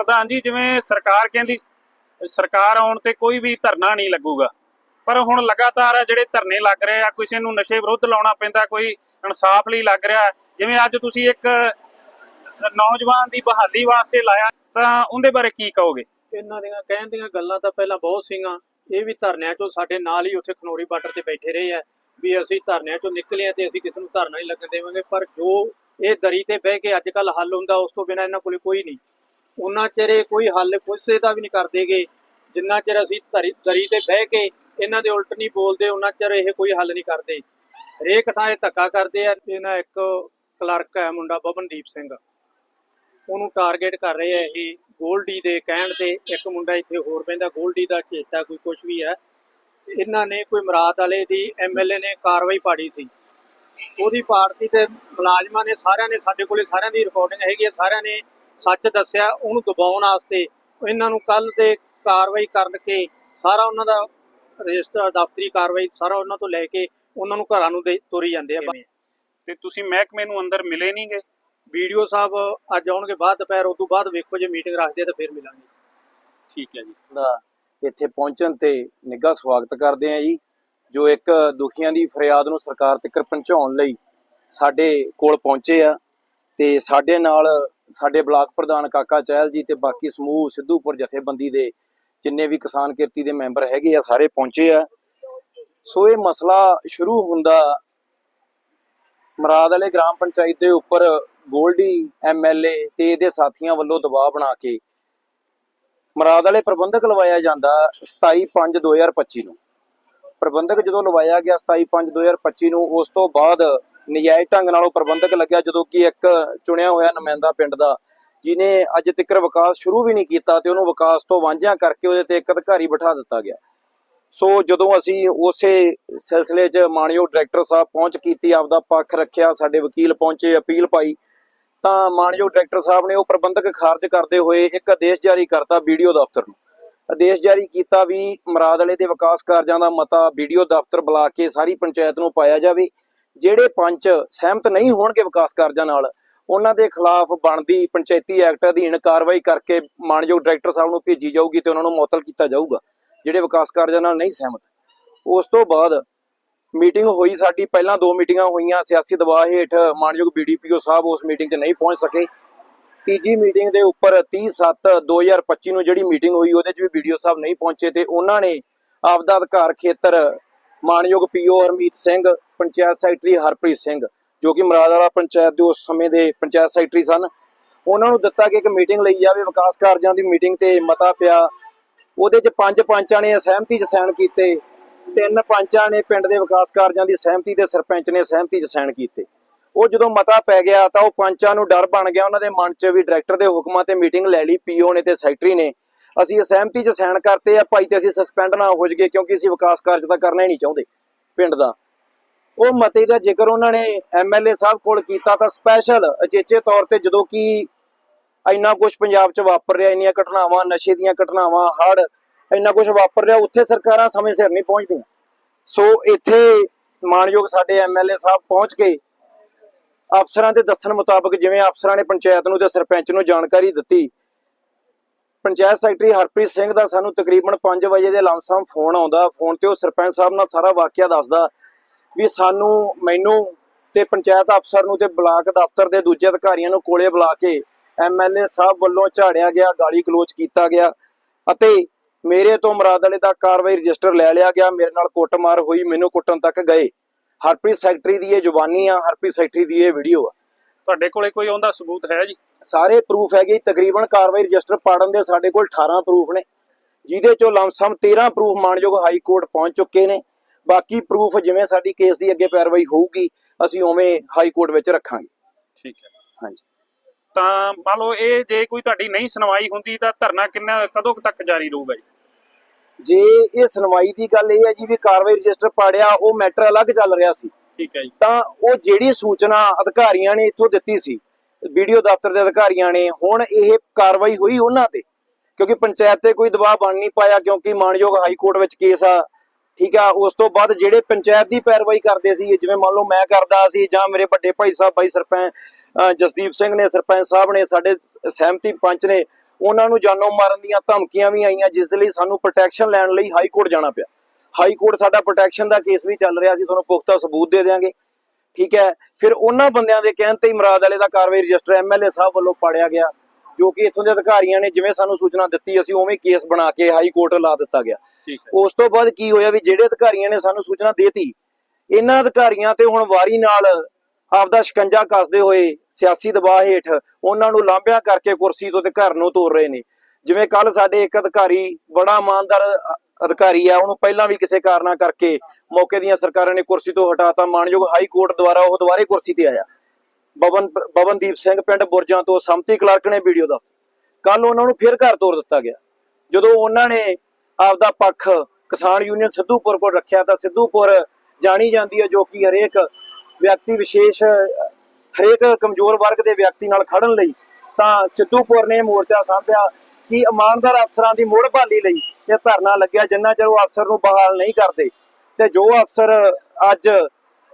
ਪ੍ਰਧਾਨ ਜੀ, ਜਿਵੇਂ ਸਰਕਾਰ ਕਹਿੰਦੀ, ਸਰਕਾਰ ਆਉਣ ਤੇ ਕੋਈ ਵੀ ਧਰਨਾ ਨਹੀਂ ਲੱਗੂਗਾ। ਪਰ ਹੁਣ ਲਗਾਤਾਰ ਜਿਹੜੇ ਧਰਨੇ ਲੱਗ ਰਹੇ ਆ, ਕਿਸੇ ਨੂੰ ਨਸ਼ੇ ਵਿਰੁੱਧ ਲਾਉਣਾ ਪੈਂਦਾ, ਕੋਈ ਇਨਸਾਫ ਲਈ ਲੱਗ ਰਿਹਾ ਜਿਵੇਂ ਅੱਜ ਤੁਸੀਂ ਇੱਕ ਨੌਜਵਾਨ ਦੀ ਬਹਾਲੀ ਵਾਸਤੇ ਲਾਇਆ, ਤਾਂ ਉਹਦੇ ਬਾਰੇ ਕੀ ਕਹੋਗੇ? ਇਹਨਾਂ ਦੀਆਂ ਕਹਿਣ ਦੀਆਂ ਗੱਲਾਂ ਤਾਂ ਪਹਿਲਾਂ ਬਹੁਤ ਸੀਗਾ ਇਹ ਵੀ ਧਰਨਿਆਂ ਚੋਂ ਸਾਡੇ ਨਾਲ ਹੀ ਉੱਥੇ ਖਨੋਰੀ ਬਾਰਡਰ ਤੇ ਬੈਠੇ ਰਹੇ ਆ ਵੀ ਅਸੀਂ ਧਰਨਿਆਂ ਚੋਂ ਨਿਕਲੇ ਆ ਤੇ ਅਸੀਂ ਕਿਸੇ ਨੂੰ ਧਰਨਾ ਨਹੀਂ ਲੱਗਣ ਦੇਵਾਂਗੇ। ਪਰ ਜੋ ਇਹ ਦਰੀ ਤੇ ਬਹਿ ਕੇ ਅੱਜ ਕੱਲ ਹੱਲ ਹੁੰਦਾ, ਉਸ ਤੋਂ ਬਿਨਾਂ ਇਹਨਾਂ ਕੋਲ ਕੋਈ ਨਹੀਂ। ਉਹਨਾਂ ਚਿਰ ਇਹ ਕੋਈ ਹੱਲ ਕਿਸੇ ਦਾ ਵੀ ਨਹੀਂ ਕਰਦੇਗੇ ਜਿੰਨਾ ਚਿਰ ਅਸੀਂ ਦਰੀ ਤੇ ਬਹਿ ਕੇ ਇਹਨਾਂ ਦੇ ਉਲਟ ਨਹੀਂ ਬੋਲਦੇ, ਉਹਨਾਂ ਚਿਰ ਇਹ ਕੋਈ ਹੱਲ ਨਹੀਂ ਕਰਦੇ। ਹਰੇਕ ਥਾਂ ਇਹ ਧੱਕਾ ਕਰਦੇ ਆ। ਇਹਨਾਂ ਇੱਕ ਕਲਰਕ ਹੈ ਮੁੰਡਾ ਬਬਨਦੀਪ ਸਿੰਘ। ਉਹਨੂੰ ਟਾਰਗੇਟ ਕਰ ਰਹੇ ਆ ਇਹ ਗੋਲਡੀ ਦੇ ਕਹਿਣ ਤੇ। ਇੱਕ ਮੁੰਡਾ ਇੱਥੇ ਹੋਰ ਪੈਂਦਾ ਗੋਲਡੀ ਦਾ ਚੇਤਾ ਕੋਈ ਕੁਝ ਵੀ ਹੈ। ਇਹਨਾਂ ਨੇ ਕੋਈ ਮਰਾਦ ਵਾਲੇ ਦੀ ਐਮਐਲਏ ਨੇ ਕਾਰਵਾਈ ਪਾੜੀ ਸੀ। ਉਹਦੀ ਪਾਰਟੀ ਤੇ ਮੁਲਾਜ਼ਮਾਂ ਨੇ ਸਾਰਿਆਂ ਨੇ ਸਾਡੇ ਕੋਲੇ ਸਾਰਿਆਂ ਦੀ ਰਿਕਾਰਡਿੰਗ ਹੈਗੀ ਹੈ ਸਾਰਿਆਂ ਨੇ ਸੱਚ ਦੱਸਿਆ ਉਹਨੂੰ ਦਬਾਉਣ ਵਾਸਤੇ ਇਹਨਾਂ ਨੂੰ ਕੱਲ ਤੇ ਕਾਰਵਾਈ ਕਰਨ ਕੇ ਸਾਰਾ ਉਹਨਾਂ ਦਾ ਰਜਿਸਟਰ ਦਫ਼ਤਰੀ ਕਾਰਵਾਈ ਸਾਰਾ ਉਹਨਾਂ ਤੋਂ ਲੈ ਕੇ ਉਹਨਾਂ ਨੂੰ ਘਰਾਂ ਨੂੰ ਦੇ ਤੋਰੀ ਜਾਂਦੇ ਆ। ਤੇ ਤੁਸੀਂ ਮਹਿਕਮੇ ਨੂੰ ਅੰਦਰ ਮਿਲੇ ਨਹੀਂਗੇ ਵੀਡੀਓ ਸਾਹਿਬ ਅੱਜ ਆਉਣਗੇ ਬਾਅਦ ਦੁਪਹਿਰ ਉਸ ਤੋਂ ਬਾਅਦ ਵੇਖੋ ਜੇ ਮੀਟਿੰਗ ਰੱਖਦੇ ਆ ਤਾਂ ਫਿਰ ਮਿਲਾਂਗੇ। ਠੀਕ ਹੈ ਜੀ। ਦਾ ਇੱਥੇ ਪਹੁੰਚਣ ਤੇ ਨਿੱਘਾ ਸਵਾਗਤ ਕਰਦੇ ਆ ਜੀ ਜੋ ਇੱਕ ਦੁਖੀਆਂ ਦੀ ਫਰਿਆਦ ਨੂੰ ਸਰਕਾਰ ਤੱਕ ਪਹੁੰਚਾਉਣ ਲਈ ਸਾਡੇ ਕੋਲ ਪਹੁੰਚੇ ਆ ਤੇ ਸਾਡੇ ਨਾਲ ਸਾਡੇ ਬਲਾਕ ਪ੍ਰਧਾਨ ਕਾਕਾ ਚਹਿਲ ਜੀ ਤੇ ਬਾਕੀ ਸਮੂਹ ਸਿੱਧੂਪੁਰ ਜਥੇਬੰਦੀ ਦੇ ਜਿੰਨੇ ਵੀ ਕਿਸਾਨ ਕਿਰਤੀ ਦੇ ਮੈਂਬਰ ਹੈਗੇ ਆ, ਸਾਰੇ ਪਹੁੰਚੇ ਆ। ਸੋ ਇਹ ਮਸਲਾ ਸ਼ੁਰੂ ਹੁੰਦਾ ਮਰਾਦ ਵਾਲੇ ਗ੍ਰਾਮ ਪੰਚਾਇਤ ਦੇ ਉੱਪਰ ਗੋਲਡੀ ਐਮਐਲਏ ਤੇ ਇਹਦੇ ਸਾਥੀਆਂ ਵੱਲੋਂ ਦਬਾਅ ਬਣਾ ਕੇ ਮਰਾਦ ਵਾਲੇ ਪ੍ਰਬੰਧਕ ਲਵਾਇਆ ਜਾਂਦਾ 27/5/2025 ਨੂੰ। ਪ੍ਰਬੰਧਕ ਜਦੋਂ ਲਵਾਇਆ ਗਿਆ 27/5/2025 ਨੂੰ, ਉਸ ਤੋਂ ਬਾਅਦ ਨਜਾਇਜ਼ ਢੰਗ ਨਾਲ ਉਹ ਪ੍ਰਬੰਧਕ ਲੱਗਿਆ, ਜਦੋਂ ਕਿ ਇੱਕ ਚੁਣਿਆ ਹੋਇਆ ਨੁਮਾਇੰਦਾ ਪਿੰਡ ਦਾ ਜਿਨੇ ਅੱਜ ਤੱਕ ਵਿਕਾਸ ਸ਼ੁਰੂ ਵੀ ਨਹੀਂ ਕੀਤਾ ਤੇ ਉਹਨੂੰ ਵਿਕਾਸ ਤੋਂ ਵਾਂਝਿਆ ਕਰਕੇ ਉਹਦੇ ਤੇ ਇੱਕ ਅਧਿਕਾਰੀ ਬਿਠਾ ਦਿੱਤਾ ਗਿਆ। ਸੋ ਜਦੋਂ ਅਸੀਂ ਉਸੇ ਸਿਲਸਿਲੇ 'ਚ ਮਾਨਯੋਗ ਡਾਇਰੈਕਟਰ ਸਾਹਿਬ ਪਹੁੰਚ ਕੀਤੀ, ਆਪਦਾ ਪੱਖ ਰੱਖਿਆ, ਸਾਡੇ ਵਕੀਲ ਪਹੁੰਚੇ, ਅਪੀਲ ਪਾਈ, ਤਾਂ ਮਾਨਯੋਗ ਡਾਇਰੈਕਟਰ ਸਾਹਿਬ ਨੇ ਉਹ ਪ੍ਰਬੰਧਕ ਖਾਰਜ ਕਰਦੇ ਹੋਏ ਇੱਕ ਆਦੇਸ਼ ਜਾਰੀ ਕਰਤਾ ਵੀਡੀਓ ਦਫ਼ਤਰ ਨੂੰ। ਆਦੇਸ਼ ਜਾਰੀ ਕੀਤਾ ਵੀ ਮਰਾਦਲੇ ਦੇ ਵਿਕਾਸ ਕਾਰਜਾਂ ਦਾ ਮਤਾ ਵੀਡੀਓ ਦਫ਼ਤਰ ਬੁਲਾ ਕੇ ਸਾਰੀ ਪੰਚਾਇਤ ਨੂੰ ਪਾਇਆ ਜਾਵੇ। ਜਿਹੜੇ ਪੰਚ ਸਹਿਮਤ ਨਹੀਂ ਹੋਣਗੇ ਵਿਕਾਸ ਕਾਰਜਾਂ ਨਾਲ, ਉਹਨਾਂ ਦੇ ਖਿਲਾਫ ਬਣਦੀ ਪੰਚਾਇਤੀ ਐਕਟ ਅਧੀਨ ਕਾਰਵਾਈ ਕਰਕੇ ਮਾਨਯੋਗ ਡਾਇਰੈਕਟਰ ਸਾਹਿਬ ਨੂੰ ਭੇਜੀ ਜਾਊਗੀ ਤੇ ਉਹਨਾਂ ਨੂੰ ਮੁਅੱਤਲ ਕੀਤਾ ਜਾਊਗਾ, ਜਿਹੜੇ ਵਿਕਾਸ ਕਾਰਜਾਂ ਨਾਲ ਨਹੀਂ ਸਹਿਮਤ। ਉਸ ਤੋਂ ਬਾਅਦ ਮੀਟਿੰਗ ਹੋਈ ਸਾਡੀ, ਪਹਿਲਾਂ ਦੋ ਮੀਟਿੰਗਾਂ ਹੋਈਆਂ, ਸਿਆਸੀ ਦਬਾਅ ਹੇਠ ਮਾਨਯੋਗ ਬੀਡੀਪੀਓ ਸਾਹਿਬ ਉਸ ਮੀਟਿੰਗ 'ਚ ਨਹੀਂ ਪਹੁੰਚ ਸਕੇ। ਤੀਜੀ ਮੀਟਿੰਗ ਦੇ ਉੱਪਰ 30/7/2025 ਨੂੰ ਜਿਹੜੀ ਮੀਟਿੰਗ ਹੋਈ, ਉਹਦੇ 'ਚ ਵੀ ਵੀਡੀਓ ਸਾਹਿਬ ਨਹੀਂ ਪਹੁੰਚੇ ਤੇ ਉਹਨਾਂ ਨੇ ਆਪਦਾ ਅਧਿਕਾਰ ਖੇਤਰ ਮਾਨਯੋਗ ਪੀਓ ਹਰਮੀਤ ਸਿੰਘ ਪੰਚਾਇਤ ਸੈਕਟਰੀ ਹਰਪ੍ਰੀਤ ਸਿੰਘ, ਜੋ ਕਿ ਮਰਾਦ ਪੰਚਾਇਤ ਦੇ ਉਸ ਸਮੇਂ ਦੇ ਪੰਚਾਇਤ ਸੈਕਟਰੀ ਸਨ। ਉਹਨਾਂ ਨੂੰ ਦਿੱਤਾ ਕਿ ਇੱਕ ਮੀਟਿੰਗ ਲਈ ਜਾਵੇ, ਵਿਕਾਸ ਕਾਰਜਾਂ ਦੀ ਮੀਟਿੰਗ ਤੇ ਮਤਾ ਪਿਆ। ਉਹਦੇ 'ਚ ਪੰਜ ਪੰਚਾਂ ਨੇ ਸਹਿਮਤੀ 'ਚ ਸਾਈਨ ਕੀਤੇ। ਤਿੰਨ ਪੰਚਾਂ ਨੇ ਪਿੰਡ ਦੇ ਵਿਕਾਸ ਕਾਰਜਾਂ ਦੀ ਸਹਿਮਤੀ ਤੇ ਸਰਪੰਚ ਨੇ ਸਹਿਮਤੀ 'ਚ ਸਾਈਨ ਕੀਤੇ। ਉਹ ਜਦੋਂ ਮਤਾ ਪੈ ਗਿਆ ਤਾਂ ਉਹ ਪੰਚਾਂ ਨੂੰ ਡਰ ਬਣ ਗਿਆ। ਉਹਨਾਂ ਦੇ ਮਨ 'ਚ ਵੀ ਡਾਇਰੈਕਟਰ ਦੇ ਹੁਕਮਾਂ ਤੇ ਮੀਟਿੰਗ ਲੈ ਲਈ, ਪੀਓ ਨੇ ਤੇ ਸੈਕਟਰੀ ਨੇ। ਅਸੀਂ ਸਹਿਮਤੀ 'ਚ ਸਾਈਨ ਕਰਤੇ ਆ, ਭਾਈ ਤੇ ਅਸੀਂ ਸਸਪੈਂਡ ਨਾ ਹੋ ਜਾਈਏ, ਕਿਉਂਕਿ ਅਸੀਂ ਵਿਕਾਸ ਕਾਰਜ ਤਾਂ ਕਰਨਾ ਹੀ ਨਹੀਂ ਚਾਹੁੰਦੇ ਪਿੰਡ ਦਾ। ਉਹ ਮਤੇ ਦਾ ਜ਼ਿਕਰ ਉਹਨਾਂ ਨੇ ਐਮਐਲਏ ਸਾਹਿਬ ਕੋਲ ਕੀਤਾ ਤਾਂ ਸਪੈਸ਼ਲ ਅਚੇਚੇ ਤੌਰ ਤੇ ਜਦੋਂ ਕਿ ਇੰਨਾ ਕੁਝ ਪੰਜਾਬ 'ਚ ਵਾਪਰ ਰਿਹਾ, ਇੰਨੀਆਂ ਘਟਨਾਵਾਂ, ਨਸ਼ੇ ਦੀਆਂ ਘਟਨਾਵਾਂ, ਹੜ੍ਹ, ਇੰਨਾ ਕੁਝ ਵਾਪਰ ਰਿਹਾ, ਉੱਥੇ ਸਰਕਾਰਾਂ ਸਮੇਂ ਸਿਰ ਨਹੀਂ ਪਹੁੰਚਦੀਆਂ। ਸੋ ਇੱਥੇ ਮਾਨਯੋਗ ਸਾਡੇ ਐਮਐਲਏ ਸਾਹਿਬ ਪਹੁੰਚ ਕੇ ਅਫਸਰਾਂ ਦੇ ਦੱਸਣ ਮੁਤਾਬਕ ਜਿਵੇਂ ਅਫਸਰਾਂ ਨੇ ਪੰਚਾਇਤ ਨੂੰ ਤੇ ਸਰਪੰਚ ਨੂੰ ਜਾਣਕਾਰੀ ਦਿੱਤੀ, ਪੰਚਾਇਤ ਸੈਕਟਰੀ ਹਰਪ੍ਰੀਤ ਸਿੰਘ ਦਾ ਸਾਨੂੰ ਤਕਰੀਬਨ 5 ਵਜੇ ਦੇ ਲਮਸਮ ਫੋਨ ਆਉਂਦਾ, ਫੋਨ ਤੇ ਉਹ ਸਰਪੰਚ ਸਾਹਿਬ ਨਾਲ ਸਾਰਾ ਵਾਕਿਆ ਦੱਸਦਾ ਵੀ ਸਾਨੂੰ ਮੈਨੂੰ ਤੇ ਪੰਚਾਇਤ ਅਫਸਰ ਨੂੰ ਤੇ ਬਲਾਕ ਦਫ਼ਤਰ ਦੇ ਦੂਜੇ ਅਧਿਕਾਰੀਆਂ ਨੂੰ ਕੋਲੇ ਬੁਲਾ ਕੇ ਐਮਐਲਏ ਸਾਹਿਬ ਵੱਲੋਂ ਝਾੜਿਆ ਗਿਆ ਗਾਲੀ ਗਲੋਚ ਕੀਤਾ ਗਿਆ ਅਤੇ ਮੇਰੇ ਤੋਂ ਮੁਰਾਦ ਵਾਲੇ ਦਾ ਕਾਰਵਾਈ ਰਜਿਸਟਰ ਲੈ ਲਿਆ ਗਿਆ। ਮੇਰੇ ਨਾਲ ਕੁੱਟਮਾਰ ਹੋਈ ਮੈਨੂੰ ਕੁੱਟਣ ਤੱਕ ਗਏ। ਹਰਪ੍ਰੀਤ ਸੈਕਟਰੀ ਦੀ ਇਹ ਜ਼ੁਬਾਨੀ ਆ ਹਰਪ੍ਰੀਤ ਸੈਕਟਰੀ ਦੀ ਇਹ ਵੀਡੀਓ ਆ। ਤੁਹਾਡੇ ਕੋਲੇ ਕੋਈ ਉਹਦਾ ਸਬੂਤ ਹੈ ਜੀ? ਸਾਰੇ ਪ੍ਰੂਫ ਹੈਗੇ ਤਕਰੀਬਨ ਕਾਰਵਾਈ ਰਜਿਸਟਰ ਪਾੜਨ ਦੇ ਸਾਡੇ ਕੋਲ 18 ਪ੍ਰੂਫ ਨੇ ਜਿਹਦੇ ਚੋਂ ਲਮਸਮ 13 ਪ੍ਰੂਫ ਮਾਨਯੋਗ ਹਾਈ ਕੋਰਟ ਪਹੁੰਚ ਚੁੱਕੇ ਨੇ। ਬਾਕੀ ਪ੍ਰੂਫ ਜਿਵੇਂ ਸਾਡੀ ਕੇਸ ਦੀ ਅੱਗੇ ਪੈਰਵਾਈ ਹੋਊਗੀ ਅਸੀਂ ਉਵੇਂ ਹਾਈ ਕੋਰਟ ਵਿੱਚ ਰੱਖਾਂਗੇ। ਠੀਕ ਹੈ। ਹਾਂਜੀ। ਤਾਂ ਮੰਨ ਲਓ ਇਹ ਜੇ ਕੋਈ ਤੁਹਾਡੀ ਨਹੀਂ ਸੁਣਵਾਈ ਹੁੰਦੀ ਤਾਂ ਧਰਨਾ ਕਿੰਨਾ ਕਦੋਂ ਤੱਕ ਜਾਰੀ ਰਹੂਗਾ ਜੀ? ਜੇ ਇਹ ਸੁਣਵਾਈ ਦੀ ਗੱਲ ਇਹ ਹੈ ਜੀ ਵੀ ਕਾਰਵਾਈ ਰਜਿਸਟਰ ਪਾੜਿਆ ਉਹ ਮੈਟਰ ਅਲੱਗ ਚੱਲ ਰਿਹਾ ਸੀ। ਠੀਕ ਹੈ ਜੀ। ਤਾਂ ਉਹ ਜਿਹੜੀ ਸੂਚਨਾ ਅਧਿਕਾਰੀਆਂ ਨੇ ਇੱਥੋਂ ਦਿੱਤੀ ਸੀ ਵੀਡੀਓ ਦਫ਼ਤਰ ਦੇ ਅਧਿਕਾਰੀਆਂ ਨੇ ਹੁਣ ਇਹ ਕਾਰਵਾਈ ਹੋਈ ਉਹਨਾਂ ਤੇ। ਕਿਉਂਕਿ ਪੰਚਾਇਤ ਤੇ ਕੋਈ ਦਬਾਅ ਬਣ ਨਹੀਂ ਪਾਇਆ ਕਿਉਂਕਿ ਮਾਨਯੋਗ ਹਾਈ ਕੋਰਟ ਵਿੱਚ ਕੇਸ ਆ ਠੀਕ ਆ, ਉਸ ਤੋਂ ਬਾਅਦ ਜਿਹੜੇ ਪੰਚਾਇਤ ਦੀ ਪੈਰਵਾਈ ਕਰਦੇ ਸੀ, ਜਿਵੇਂ ਮੰਨ ਲਓ ਮੈਂ ਕਰਦਾ ਸੀ ਜਾਂ ਮੇਰੇ ਵੱਡੇ ਭਾਈ ਸਾਹਿਬ ਬਾਈ ਸਰਪੰਚ ਜਸਦੀਪ ਸਿੰਘ ਨੇ, ਸਰਪੰਚ ਸਾਹਿਬ ਨੇ, ਸਾਡੇ ਸਹਿਮਤੀ ਪੰਚ ਨੇ, ਉਹਨਾਂ ਨੂੰ ਜਾਨੋਂ ਮਾਰਨ ਦੀਆਂ ਧਮਕੀਆਂ ਵੀ ਆਈਆਂ, ਜਿਸ ਲਈ ਸਾਨੂੰ ਪ੍ਰੋਟੈਕਸ਼ਨ ਲੈਣ ਲਈ ਹਾਈ ਕੋਰਟ ਜਾਣਾ ਪਿਆ। ਹਾਈ ਕੋਰਟ ਸਾਡਾ ਪ੍ਰੋਟੈਕਸ਼ਨ ਦਾ ਕੇਸ ਵੀ ਚੱਲ ਰਿਹਾ ਸੀ, ਤੁਹਾਨੂੰ ਪੁਖਤਾ ਸਬੂਤ ਦੇ ਦੇਵਾਂਗੇ ਠੀਕ ਹੈ, ਫਿਰ ਉਹਨਾਂ ਬੰਦਿਆਂ ਦੇ ਕਹਿਣ ਤੇ ਹੀ ਮਰਾਦ ਵਾਲੇ ਦਾ ਕਾਰਵਾਈ ਰਜਿਸਟਰ ਐਮਐਲਏ ਸਾਹਿਬ ਵੱਲੋਂ ਪਾੜਿਆ ਗਿਆ, ਜੋ ਕਿ ਇਥੋਂ ਦੇ ਅਧਿਕਾਰੀਆਂ ਨੇ ਜਿਵੇਂ ਸਾਨੂੰ ਸੂਚਨਾ ਦਿੱਤੀ, ਅਸੀਂ ਉਵੇਂ ਕੇਸ ਬਣਾ ਕੇ ਹਾਈ ਕੋਰਟ ਲਾ ਦਿੱਤਾ ਗਿਆ। ਉਸ ਤੋਂ ਬਾਅਦ ਕੀ ਹੋਇਆ ਵੀ ਜਿਹੜੇ ਅਧਿਕਾਰੀਆਂ ਨੇ ਸਾਨੂੰ ਸੂਚਨਾ ਦੇਤੀ, ਇਹਨਾਂ ਅਧਿਕਾਰੀਆਂ ਤੇ ਹੁਣ ਵਾਰੀ ਨਾਲ ਆਪਦਾ ਸ਼ਿਕੰਜਾ ਕੱਸਦੇ ਹੋਏ ਸਿਆਸੀ ਦਬਾਅ ਹੇਠ ਉਹਨਾਂ ਨੂੰ ਲਾਂਭਿਆਂ ਕਰਕੇ ਕੁਰਸੀ ਤੋਂ ਤੇ ਘਰ ਨੂੰ ਤੋਰ ਰਹੇ ਨੇ। ਜਿਵੇਂ ਕੱਲ ਸਾਡੇ ਇੱਕ ਅਧਿਕਾਰੀ, ਬੜਾ ਇਮਾਨਦਾਰ ਅਧਿਕਾਰੀ ਆ, ਉਹਨੂੰ ਪਹਿਲਾਂ ਵੀ ਕਿਸੇ ਕਾਰਨਾ ਕਰਕੇ ਮੌਕੇ ਦੀਆਂ ਸਰਕਾਰਾਂ ਨੇ ਕੁਰਸੀ ਤੋਂ ਹਟਾਤਾ। ਮਾਨਯੋਗ ਹਾਈ ਕੋਰਟ ਦੁਆਰਾ ਉਹ ਦੁਬਾਰੇ ਕੁਰਸੀ ਤੇ ਆਇਆ। ਬਵਨ, ਬਵਨਦੀਪ ਸਿੰਘ ਪਿੰਡ ਬੁਰਜਾਂ ਤੋਂ ਸੰਮਤੀ ਕਲਰਕ ਨੇ ਵੀਡੀਓ ਦਾ। ਕੱਲ ਉਹਨਾਂ ਨੂੰ ਫਿਰ ਘਰ ਤੋਰ ਦਿੱਤਾ ਗਿਆ। ਜਦੋਂ ਉਹਨਾਂ ਨੇ ਆਪਦਾ ਪੱਖ ਕਿਸਾਨ ਯੂਨੀਅਨ ਸਿੱਧੂਪੁਰ ਕੋਲ ਰੱਖਿਆ ਤਾਂ ਸਿੱਧੂਪੁਰ ਜਾਣੀ ਜਾਂਦੀ ਹੈ ਜੋ ਕਿ ਹਰੇਕ ਵਿਅਕਤੀ ਵਿਸ਼ੇਸ਼, ਹਰੇਕ ਕਮਜ਼ੋਰ ਵਰਗ ਦੇ ਵਿਅਕਤੀ ਨਾਲ ਖੜਨ ਲਈ ਤਾਂ ਸਿੱਧੂਪੁਰ ਨੇ ਮੋਰਚਾ ਸਾਂਭਿਆ ਕਿ ਇਮਾਨਦਾਰ ਅਫਸਰਾਂ ਦੀ ਮੁੜ ਬਹਾਲੀ ਲਈ ਇਹ ਧਰਨਾ ਲੱਗਿਆ, ਜਿੰਨਾ ਚਿਰ ਉਹ ਅਫਸਰ ਨੂੰ ਬਹਾਲ ਨਹੀਂ ਕਰਦੇ। ਤੇ ਜੋ ਅਫਸਰ ਅੱਜ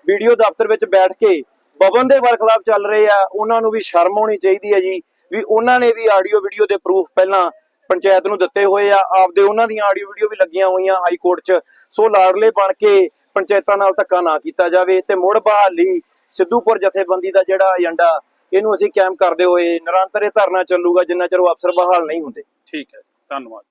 ਵੀਡੀਓ ਦਫ਼ਤਰ ਵਿੱਚ ਬੈਠ ਕੇ ਬਵਨ ਦੇ ਵਰਖਲਾਫ ਚੱਲ ਰਹੇ ਆ, ਉਹਨਾਂ ਨੂੰ ਵੀ ਸ਼ਰਮ ਆਉਣੀ ਚਾਹੀਦੀ ਹੈ ਜੀ, ਵੀ ਉਹਨਾਂ ਨੇ ਵੀ ਆਡੀਓ ਵੀਡੀਓ ਦੇ ਪ੍ਰੂਫ ਪਹਿਲਾਂ ਪੰਚਾਇਤ ਨੂੰ ਦਿੱਤੇ ਹੋਏ ਆ। ਆਪਦੇ ਉਹਨਾਂ ਦੀਆਂ ਆਡੀਓ ਵੀਡੀਓ ਵੀ ਲੱਗੀਆਂ ਹੋਈਆਂ ਹਾਈ ਕੋਰਟ 'ਚ। ਸੋ ਲਾੜਲੇ ਬਣ ਕੇ ਪੰਚਾਇਤਾਂ ਨਾਲ ਧੱਕਾ ਨਾ ਕੀਤਾ ਜਾਵੇ ਤੇ ਮੁੜ ਬਹਾਲੀ ਸਿੱਧੂਪੁਰ ਜਥੇਬੰਦੀ ਦਾ ਜਿਹੜਾ ਏਜੰਡਾ, ਇਹਨੂੰ ਅਸੀਂ ਕਾਇਮ ਕਰਦੇ ਹੋਏ ਨਿਰੰਤਰ ਇਹ ਧਰਨਾ ਚੱਲੂਗਾ, ਜਿੰਨਾ ਚਿਰ ਉਹ ਅਫਸਰ ਬਹਾਲ ਨਹੀਂ ਹੁੰਦੇ। ਠੀਕ ਹੈ, ਧੰਨਵਾਦ।